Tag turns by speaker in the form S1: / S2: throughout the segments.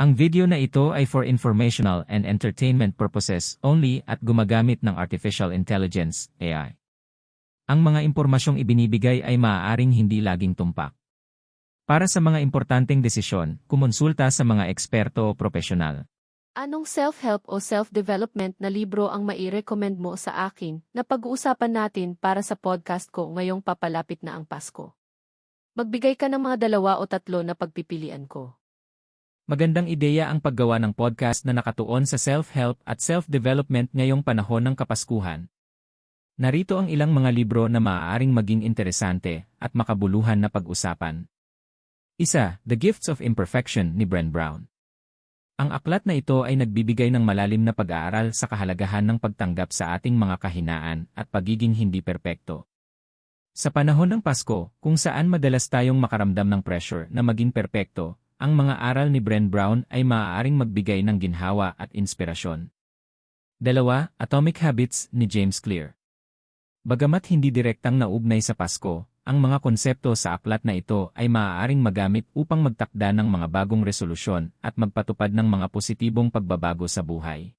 S1: Ang video na ito ay for informational and entertainment purposes only at gumagamit ng Artificial Intelligence, AI. Ang mga impormasyong ibinibigay ay maaaring hindi laging tumpak. Para sa mga importanteng desisyon, kumonsulta sa mga eksperto o profesional.
S2: Anong self-help o self-development na libro ang mai-recommend mo sa akin na pag-uusapan natin para sa podcast ko ngayong papalapit na ang Pasko? Magbigay ka ng mga dalawa o tatlo na pagpipilian ko.
S1: Magandang ideya ang paggawa ng podcast na nakatuon sa self-help at self-development ngayong panahon ng Kapaskuhan. Narito ang ilang mga libro na maaaring maging interesante at makabuluhan na pag-usapan. Isa, The Gifts of Imperfection ni Bren Brown. Ang aklat na ito ay nagbibigay ng malalim na pag-aaral sa kahalagahan ng pagtanggap sa ating mga kahinaan at pagiging hindi perpekto. Sa panahon ng Pasko, kung saan madalas tayong makaramdam ng pressure na maging perpekto, ang mga aral ni Bren Brown ay maaaring magbigay ng ginhawa at inspirasyon. Dalawa, Atomic Habits ni James Clear. Bagamat hindi direktang naugnay sa Pasko, ang mga konsepto sa aklat na ito ay maaaring magamit upang magtakda ng mga bagong resolusyon at magpatupad ng mga positibong pagbabago sa buhay.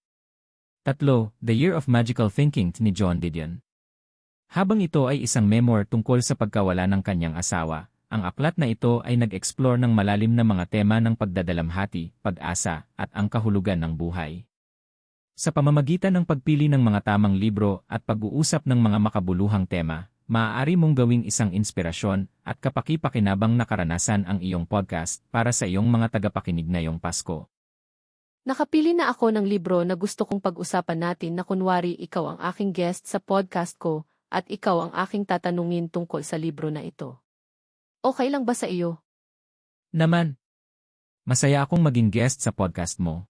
S1: Tatlo, The Year of Magical Thinking ni John Didion. Habang ito ay isang memoir tungkol sa pagkawala ng kanyang asawa, ang aklat na ito ay nag-explore ng malalim na mga tema ng pagdadalamhati, pag-asa, at ang kahulugan ng buhay. Sa pamamagitan ng pagpili ng mga tamang libro at pag-uusap ng mga makabuluhang tema, maaari mong gawing isang inspirasyon at kapaki-pakinabang na karanasan ang iyong podcast para sa iyong mga tagapakinig ngayong Pasko.
S2: Nakapili na ako ng libro na gusto kong pag-usapan natin na kunwari ikaw ang aking guest sa podcast ko at ikaw ang aking tatanungin tungkol sa libro na ito. Okay lang ba sa iyo?
S1: Naman. Masaya akong maging guest sa podcast mo.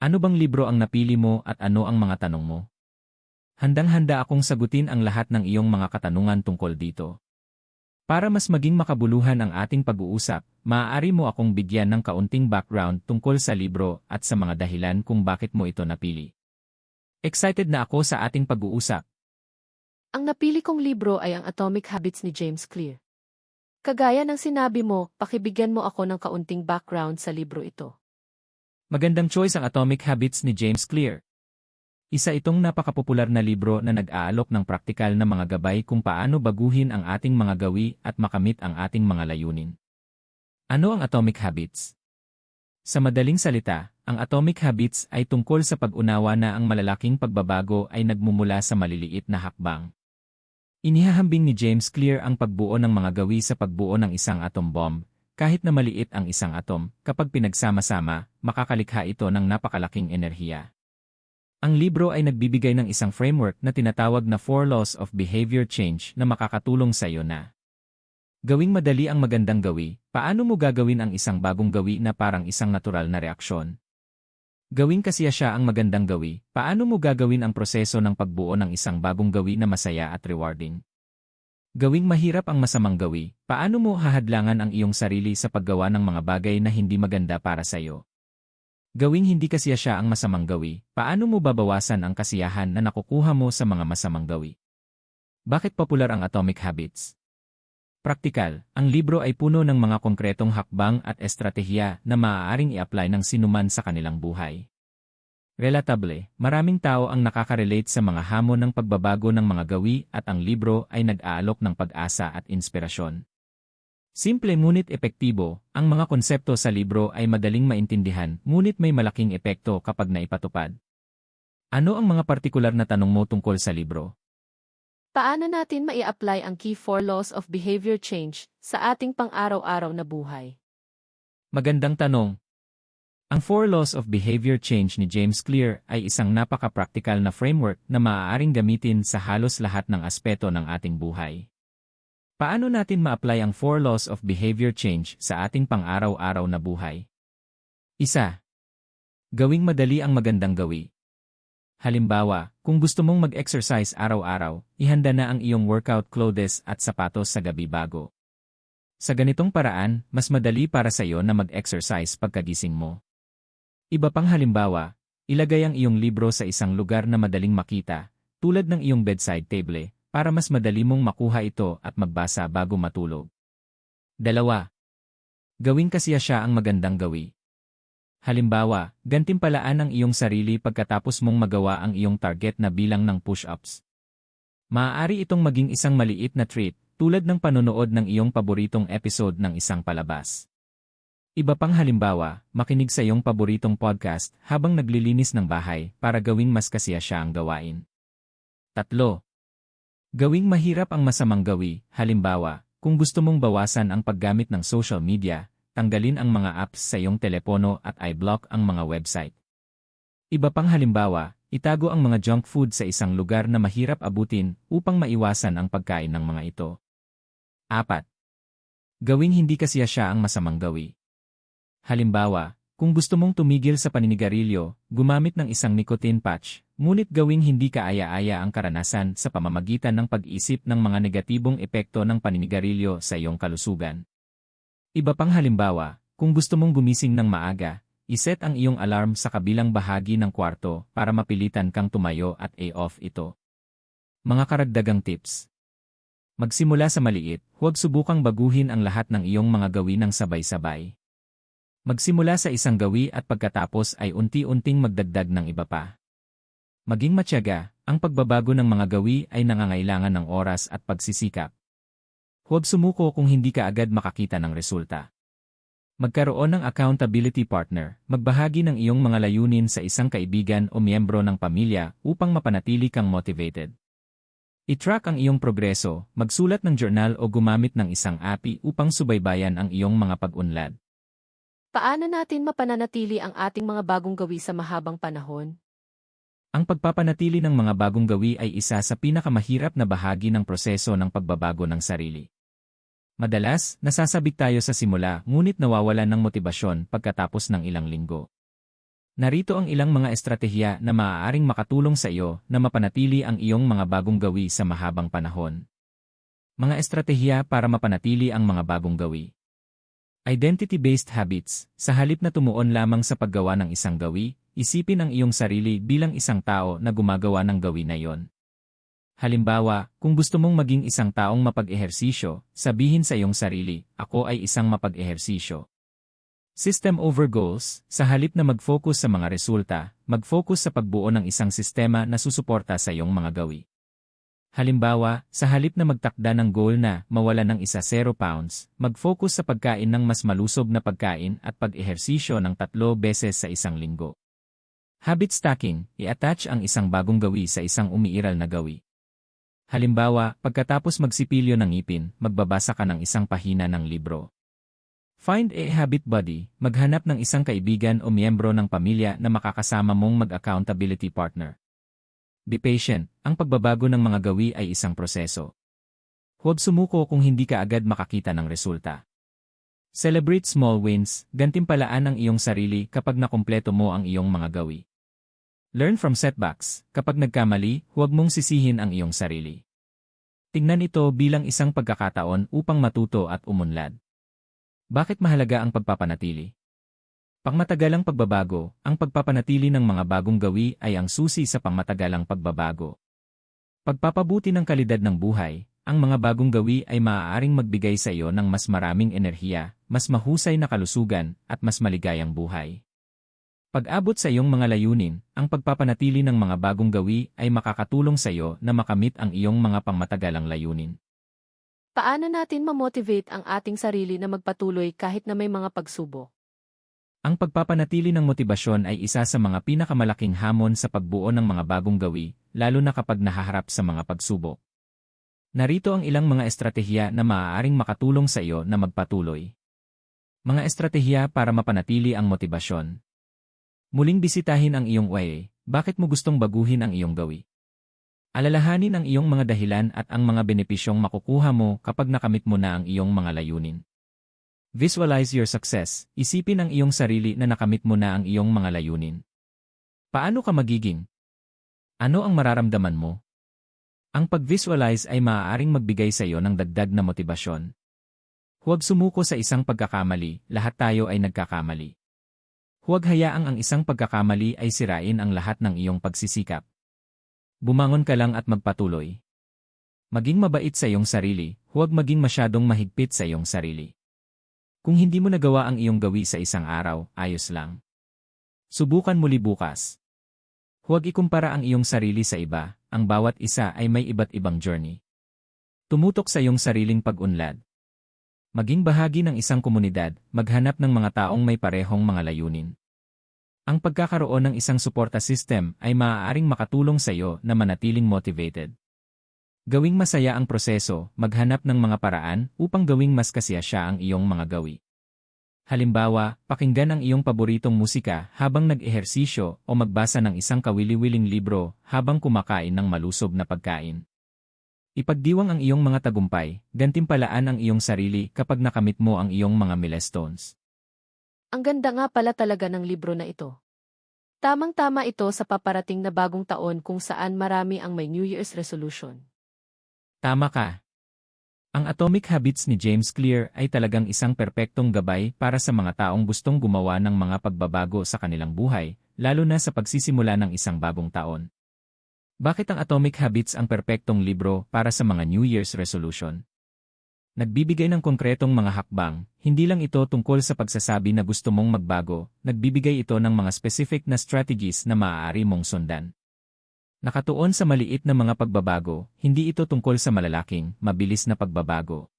S1: Ano bang libro ang napili mo at ano ang mga tanong mo? Handang-handa akong sagutin ang lahat ng iyong mga katanungan tungkol dito. Para mas maging makabuluhan ang ating pag-uusap, maaari mo akong bigyan ng kaunting background tungkol sa libro at sa mga dahilan kung bakit mo ito napili. Excited na ako sa ating pag-uusap.
S2: Ang napili kong libro ay ang Atomic Habits ni James Clear. Kagaya ng sinabi mo, pakibigyan mo ako ng kaunting background sa libro ito.
S1: Magandang choice ang Atomic Habits ni James Clear. Isa itong napakapopular na libro na nag-aalok ng praktikal na mga gabay kung paano baguhin ang ating mga gawi at makamit ang ating mga layunin. Ano ang Atomic Habits? Sa madaling salita, ang Atomic Habits ay tungkol sa pag-unawa na ang malalaking pagbabago ay nagmumula sa maliliit na hakbang. Inihahambing ni James Clear ang pagbuo ng mga gawi sa pagbuo ng isang atom bomb. Kahit na maliit ang isang atom, kapag pinagsama-sama, makakalikha ito ng napakalaking enerhiya. Ang libro ay nagbibigay ng isang framework na tinatawag na Four Laws of Behavior Change na makakatulong sa iyo na Gawing madali ang magandang gawi, paano mo gagawin ang isang bagong gawi na parang isang natural na reaksyon? Gawin kasiya siya ang magandang gawi, paano mo gagawin ang proseso ng pagbuo ng isang bagong gawi na masaya at rewarding? Gawing mahirap ang masamang gawi, paano mo hahadlangan ang iyong sarili sa paggawa ng mga bagay na hindi maganda para sa iyo? Gawing hindi kasiya siya ang masamang gawi, paano mo babawasan ang kasiyahan na nakukuha mo sa mga masamang gawi? Bakit popular ang Atomic Habits? Praktikal, ang libro ay puno ng mga konkretong hakbang at estratehiya na maaaring i-apply ng sinuman sa kanilang buhay. Relatable, maraming tao ang nakaka-relate sa mga hamon ng pagbabago ng mga gawi at ang libro ay nag-aalok ng pag-asa at inspirasyon. Simple ngunit epektibo, ang mga konsepto sa libro ay madaling maintindihan ngunit may malaking epekto kapag naipatupad. Ano ang mga partikular na tanong mo tungkol sa libro?
S2: Paano natin mai-apply ang Key 4 Laws of Behavior Change sa ating pang-araw-araw na buhay?
S1: Magandang tanong. Ang Four Laws of Behavior Change ni James Clear ay isang napaka-practical na framework na maaaring gamitin sa halos lahat ng aspeto ng ating buhay. Paano natin ma-apply ang Four Laws of Behavior Change sa ating pang-araw-araw na buhay? Isa. Gawing madali ang magandang gawi. Halimbawa, kung gusto mong mag-exercise araw-araw, ihanda na ang iyong workout clothes at sapatos sa gabi bago. Sa ganitong paraan, mas madali para sa iyo na mag-exercise pagkagising mo. Iba pang halimbawa, ilagay ang iyong libro sa isang lugar na madaling makita, tulad ng iyong bedside table, para mas madali mong makuha ito at magbasa bago matulog. Dalawa. Gawin kasiya siya ang magandang gawi. Halimbawa, gantimpalaan ang iyong sarili pagkatapos mong magawa ang iyong target na bilang ng push-ups. Maaari itong maging isang maliit na treat, tulad ng panonood ng iyong paboritong episode ng isang palabas. Iba pang halimbawa, makinig sa iyong paboritong podcast habang naglilinis ng bahay para gawing mas kasiya siya ang gawain. Tatlo. Gawing mahirap ang masamang gawi, halimbawa, kung gusto mong bawasan ang paggamit ng social media, tanggalin ang mga apps sa iyong telepono at i-block ang mga website. Iba pang halimbawa, itago ang mga junk food sa isang lugar na mahirap abutin upang maiwasan ang pagkain ng mga ito. 4. Gawing hindi kasiya siya ang masamang gawi. Halimbawa, kung gusto mong tumigil sa paninigarilyo, gumamit ng isang nicotine patch, ngunit gawing hindi kaaya-aya ang karanasan sa pamamagitan ng pag-isip ng mga negatibong epekto ng paninigarilyo sa iyong kalusugan. Iba pang halimbawa, kung gusto mong gumising ng maaga, iset ang iyong alarm sa kabilang bahagi ng kwarto para mapilitan kang tumayo at a-off ito. Mga karagdagang tips. Magsimula sa maliit, huwag subukang baguhin ang lahat ng iyong mga gawin ng sabay-sabay. Magsimula sa isang gawi at pagkatapos ay unti-unting magdagdag ng iba pa. Maging matyaga, ang pagbabago ng mga gawi ay nangangailangan ng oras at pagsisikap. Huwag sumuko kung hindi ka agad makakita ng resulta. Magkaroon ng accountability partner, magbahagi ng iyong mga layunin sa isang kaibigan o miyembro ng pamilya upang mapanatili kang motivated. I-track ang iyong progreso, magsulat ng journal o gumamit ng isang API upang subaybayan ang iyong mga pag-unlad.
S2: Paano natin mapananatili ang ating mga bagong gawi sa mahabang panahon?
S1: Ang pagpapanatili ng mga bagong gawi ay isa sa pinakamahirap na bahagi ng proseso ng pagbabago ng sarili. Madalas, nasasabik tayo sa simula ngunit nawawalan ng motibasyon pagkatapos ng ilang linggo. Narito ang ilang mga estratehiya na maaaring makatulong sa iyo na mapanatili ang iyong mga bagong gawi sa mahabang panahon. Mga estratehiya para mapanatili ang mga bagong gawi. Identity-based habits, sa halip na tumuon lamang sa paggawa ng isang gawi, isipin ang iyong sarili bilang isang tao na gumagawa ng gawi na yon. Halimbawa, kung gusto mong maging isang taong mapag-ehersisyo, sabihin sa iyong sarili, ako ay isang mapag-ehersisyo. System over goals, sa halip na mag-focus sa mga resulta, mag-focus sa pagbuo ng isang sistema na susuporta sa iyong mga gawi. Halimbawa, sa halip na magtakda ng goal na mawala ng isa 0 pounds, mag-focus sa pagkain ng mas malusog na pagkain at pag-ehersisyo ng tatlo beses sa isang linggo. Habit stacking, i-attach ang isang bagong gawi sa isang umiiral na gawi. Halimbawa, pagkatapos magsipilyo ng ngipin, magbabasa ka ng isang pahina ng libro. Find a habit buddy, maghanap ng isang kaibigan o miyembro ng pamilya na makakasama mong mag-accountability partner. Be patient, ang pagbabago ng mga gawi ay isang proseso. Huwag sumuko kung hindi ka agad makakita ng resulta. Celebrate small wins, gantimpalaan ang iyong sarili kapag nakumpleto mo ang iyong mga gawi. Learn from setbacks, kapag nagkamali, huwag mong sisihin ang iyong sarili. Tingnan ito bilang isang pagkakataon upang matuto at umunlad. Bakit mahalaga ang pagpapanatili? Pangmatagalang pagbabago, ang pagpapanatili ng mga bagong gawi ay ang susi sa pangmatagalang pagbabago. Pagpapabuti ng kalidad ng buhay, ang mga bagong gawi ay maaaring magbigay sa iyo ng mas maraming enerhiya, mas mahusay na kalusugan, at mas maligayang buhay. Pag-abot sa iyong mga layunin, ang pagpapanatili ng mga bagong gawi ay makakatulong sa iyo na makamit ang iyong mga pangmatagalang layunin.
S2: Paano natin mamotivate ang ating sarili na magpatuloy kahit na may mga pagsubok?
S1: Ang pagpapanatili ng motibasyon ay isa sa mga pinakamalaking hamon sa pagbuo ng mga bagong gawi, lalo na kapag nahaharap sa mga pagsubok. Narito ang ilang mga estratehiya na maaaring makatulong sa iyo na magpatuloy. Mga estratehiya para mapanatili ang motibasyon. Muling bisitahin ang iyong way, bakit mo gustong baguhin ang iyong gawi? Alalahanin ang iyong mga dahilan at ang mga benepisyong makukuha mo kapag nakamit mo na ang iyong mga layunin. Visualize your success. Isipin ang iyong sarili na nakamit mo na ang iyong mga layunin. Paano ka magiging? Ano ang mararamdaman mo? Ang pag-visualize ay maaaring magbigay sa iyo ng dagdag na motibasyon. Huwag sumuko sa isang pagkakamali, lahat tayo ay nagkakamali. Huwag hayaang ang isang pagkakamali ay sirain ang lahat ng iyong pagsisikap. Bumangon ka lang at magpatuloy. Maging mabait sa iyong sarili, huwag maging masyadong mahigpit sa iyong sarili. Kung hindi mo nagawa ang iyong gawi sa isang araw, ayos lang. Subukan muli bukas. Huwag ikumpara ang iyong sarili sa iba, ang bawat isa ay may iba't ibang journey. Tumutok sa iyong sariling pag-unlad. Maging bahagi ng isang komunidad, maghanap ng mga taong may parehong mga layunin. Ang pagkakaroon ng isang suporta system ay maaaring makatulong sa iyo na manatiling motivated. Gawing masaya ang proseso, maghanap ng mga paraan upang gawing mas kasiyasya ang iyong mga gawi. Halimbawa, pakinggan ang iyong paboritong musika habang nag-ehersisyo o magbasa ng isang kawili-wiling libro habang kumakain ng malusob na pagkain. Ipagdiwang ang iyong mga tagumpay, gantimpalaan ang iyong sarili kapag nakamit mo ang iyong mga milestones.
S2: Ang ganda nga pala talaga ng libro na ito. Tamang-tama ito sa paparating na bagong taon kung saan marami ang may New Year's resolution.
S1: Tama ka. Ang Atomic Habits ni James Clear ay talagang isang perpektong gabay para sa mga taong gustong gumawa ng mga pagbabago sa kanilang buhay, lalo na sa pagsisimula ng isang bagong taon. Bakit ang Atomic Habits ang perpektong libro para sa mga New Year's resolution? Nagbibigay ng konkretong mga hakbang, hindi lang ito tungkol sa pagsasabi na gusto mong magbago, nagbibigay ito ng mga specific na strategies na maaari mong sundan. Nakatuon sa maliit na mga pagbabago, hindi ito tungkol sa malalaking, mabilis na pagbabago.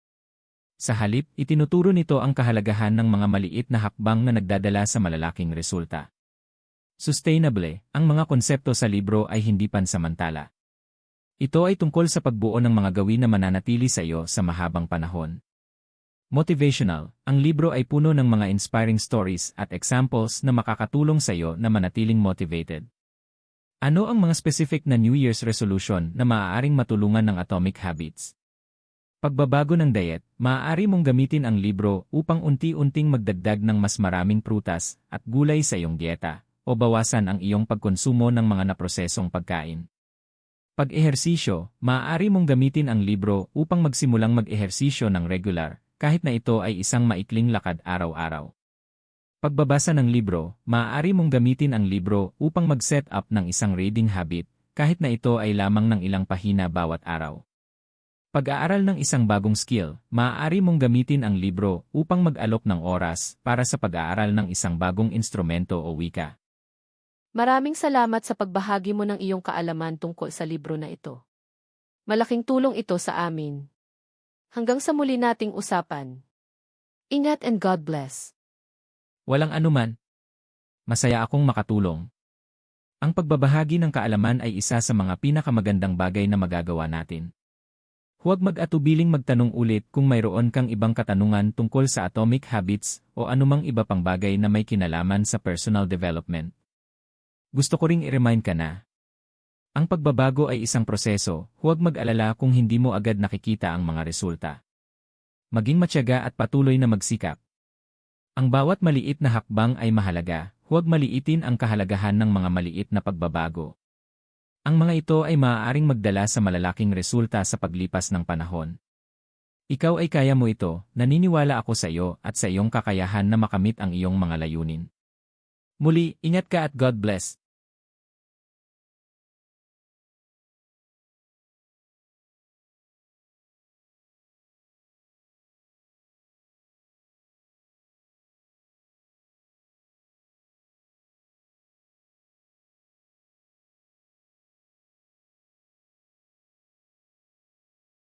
S1: Sa halip, itinuturo nito ang kahalagahan ng mga maliit na hakbang na nagdadala sa malalaking resulta. Sustainable, ang mga konsepto sa libro ay hindi pansamantala. Ito ay tungkol sa pagbuo ng mga gawin na mananatili sa iyo sa mahabang panahon. Motivational, ang libro ay puno ng mga inspiring stories at examples na makakatulong sa iyo na manatiling motivated. Ano ang mga specific na New Year's resolution na maaaring matulungan ng Atomic Habits? Pagbabago ng diet, maaari mong gamitin ang libro upang unti-unting magdagdag ng mas maraming prutas at gulay sa iyong dieta, o bawasan ang iyong pagkonsumo ng mga naprosesong pagkain. Pag-ehersisyo, maaari mong gamitin ang libro upang magsimulang mag-ehersisyo ng regular, kahit na ito ay isang maikling lakad araw-araw. Pagbabasa ng libro, maaari mong gamitin ang libro upang mag-set up ng isang reading habit, kahit na ito ay lamang ng ilang pahina bawat araw. Pag-aaral ng isang bagong skill, maaari mong gamitin ang libro upang mag-alok ng oras para sa pag-aaral ng isang bagong instrumento o wika.
S2: Maraming salamat sa pagbahagi mo ng iyong kaalaman tungkol sa libro na ito. Malaking tulong ito sa amin. Hanggang sa muli nating usapan. Ingat and God bless.
S1: Walang anuman. Masaya akong makatulong. Ang pagbabahagi ng kaalaman ay isa sa mga pinakamagandang bagay na magagawa natin. Huwag mag-atubiling magtanong ulit kung mayroon kang ibang katanungan tungkol sa atomic habits o anumang iba pang bagay na may kinalaman sa personal development. Gusto ko ring i-remind ka na. Ang pagbabago ay isang proseso, huwag mag-alala kung hindi mo agad nakikita ang mga resulta. Maging matyaga at patuloy na magsikap. Ang bawat maliit na hakbang ay mahalaga, huwag maliitin ang kahalagahan ng mga maliit na pagbabago. Ang mga ito ay maaaring magdala sa malalaking resulta sa paglipas ng panahon. Ikaw ay kaya mo ito, naniniwala ako sa iyo at sa iyong kakayahan na makamit ang iyong mga layunin. Muli, ingat ka at God bless.